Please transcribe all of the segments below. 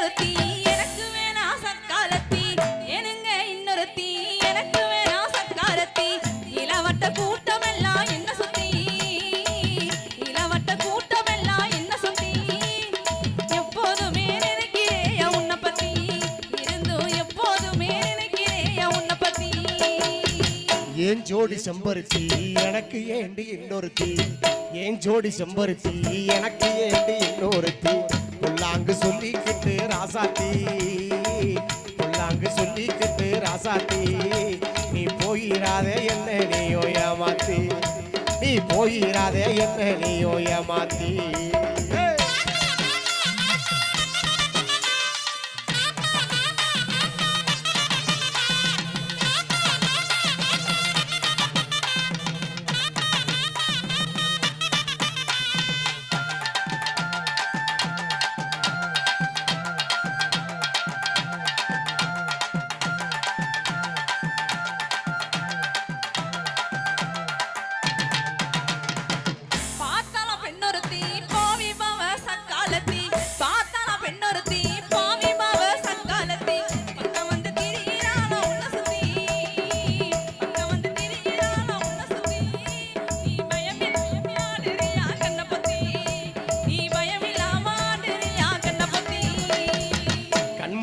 இன்னொருத்தி எனக்கு வேணா சக்காலத்தி. ஏனுங்க இன்னொருத்தி எனக்கு வேணா சக்காலத்தி. இளவட்ட கூட்டம் என்ன சுத்தி இளவட்ட கூட்டம் எல்லாம் என்ன சுத்தி எப்போதுமே நினைக்கிறேயா உன்னை பத்தி? இருந்தும் எப்போதுமே நினைக்கிறேயா உன்னை பத்தி? ஏன் ஜோடி செம்பருத்தி எனக்கு ஏண்டி இன்னொருத்தி? ஏன் ஜோடி செம்பருத்தி எனக்கு ஏண்டி இன்னொருத்தி? புல்லாங்கு சொல்லிக்கிட்டு ராசாத்தி. புல்லாங்கு சொல்லிக்கிட்டு ராசாத்தி. நீ போயிராதே என்ன நீயோ ஏமாத்தி. நீ போயிராதே என்ன நீயோ ஏமாத்தி.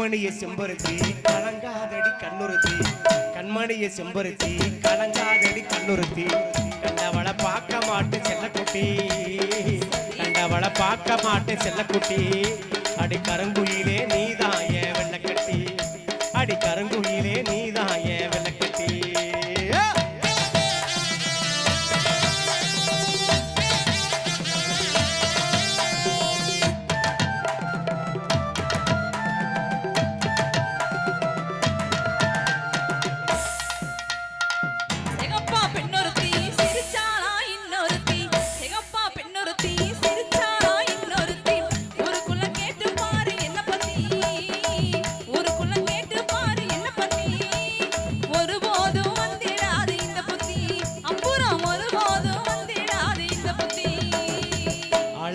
கண்மணியை செம்பருத்தி கலங்காதடி கண்ணுறுத்தி. கண்மணியை செம்பருத்தி கலங்காதடி கண்ணுறுத்தி. கண்டவளை பார்க்க மாட்டு செல்லக்குட்டி. கண்டவளை பார்க்க மாட்டு செல்லக்குட்டி. அடி கருங்குயிலே நீதான்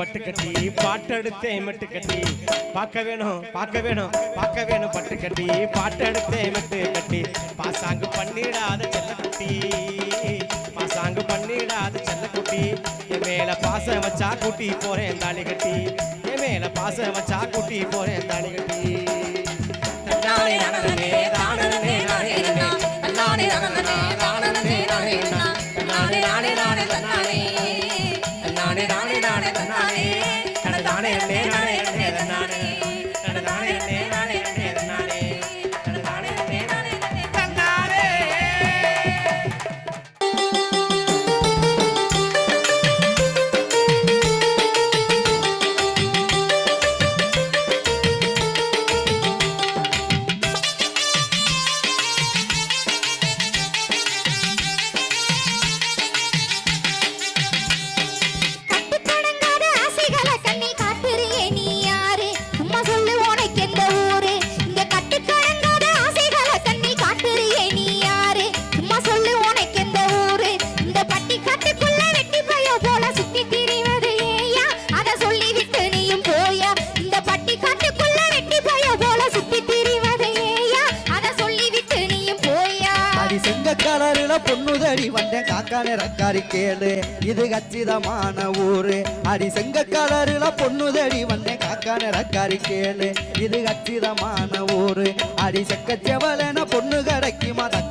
பட்டு கட்டி பாட்டெடுத்தே மெட்டு கட்டி பார்க்க வேணும் பார்க்க வேணும் பார்க்க வேணும் பட்டு கட்டி பாட்டெடுத்தே மெட்டு கட்டி பாசாங்கு பண்ணிடாத செல்ல குட்டி பாசாங்கு பண்ணிடாத செல்ல குட்டி என் மேல பாசம் வச்சா குட்டி போறேன் தாலி கட்டி என் மேல பாசம் வச்சா குட்டி போறேன் தாலி கட்டி தன்னாலே நனனே, தானனே, நானே, நனே. தன்னாலே நனனே, தானனே, நானே, நா. தன்னாலே, நானே, நானே, பொண்ணுதடி வந்தேன் காக்கானே ரக்காரி கேளு. இது கச்சிதமான ஊரு. அடி செங்க கலரில பொண்ணுதடி வந்தேன் காக்கானே ரக்காரி கேளு. இது கச்சிதமான ஊரு. அடி செக்க செவலன பொண்ணு கிடைக்குமா தக்க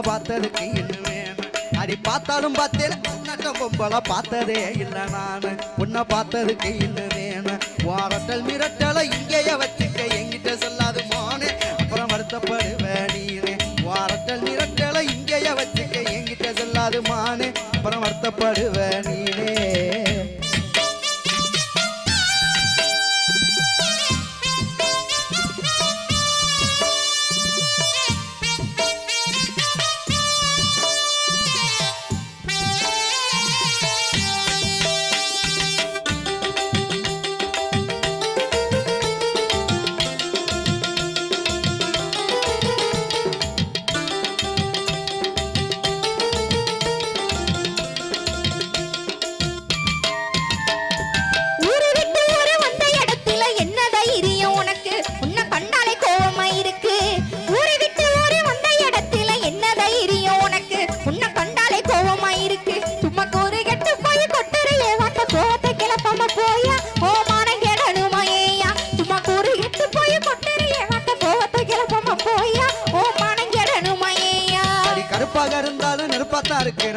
பார்த்ததுக்கு இன்னும் அடி பார்த்தாலும் பார்த்தேன் நட்ட பொம்பளை பார்த்ததே இல்லை நான். உன்னை பார்த்ததுக்கு இன்னும் வேணும் வாரட்டல் மிரட்டலை இங்கேயே வச்சுக்க எங்கிட்ட சொல்லாது மோனே. அப்புறம் வருத்தப்படுவேன் நீனே. வாரட்டல் மிரட்டலை இங்கேயே வச்சுக்க எங்கிட்ட சொல்லாது மானே. அப்புறம் வருத்தப்படுவேன் நீ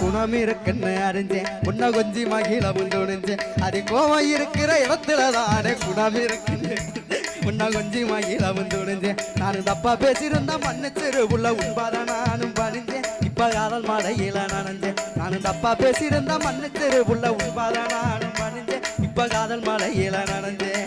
குணம் இருக்குன்னு அறிஞ்சேன். உன்னை கொஞ்சி மகிழ துணிஞ்சேன் அது கோவம் இருக்கிற இடத்துல தானே குணம் இருக்குன்னு. உன்னை கொஞ்சி மகிழ துணிஞ்சேன் நானும் தப்பா பேசியிருந்தா மன்னிச்சிரு உள்ள உண்பாத நானும் பணிஞ்சேன் இப்ப காதல் மழையில நனைஞ்சேன். நானும் தப்பா பேசியிருந்தா மன்னிச்சிரு உள்ள உண்பாத நானும் பணிஞ்சேன் இப்ப காதல் மழையில நனைஞ்சேன்.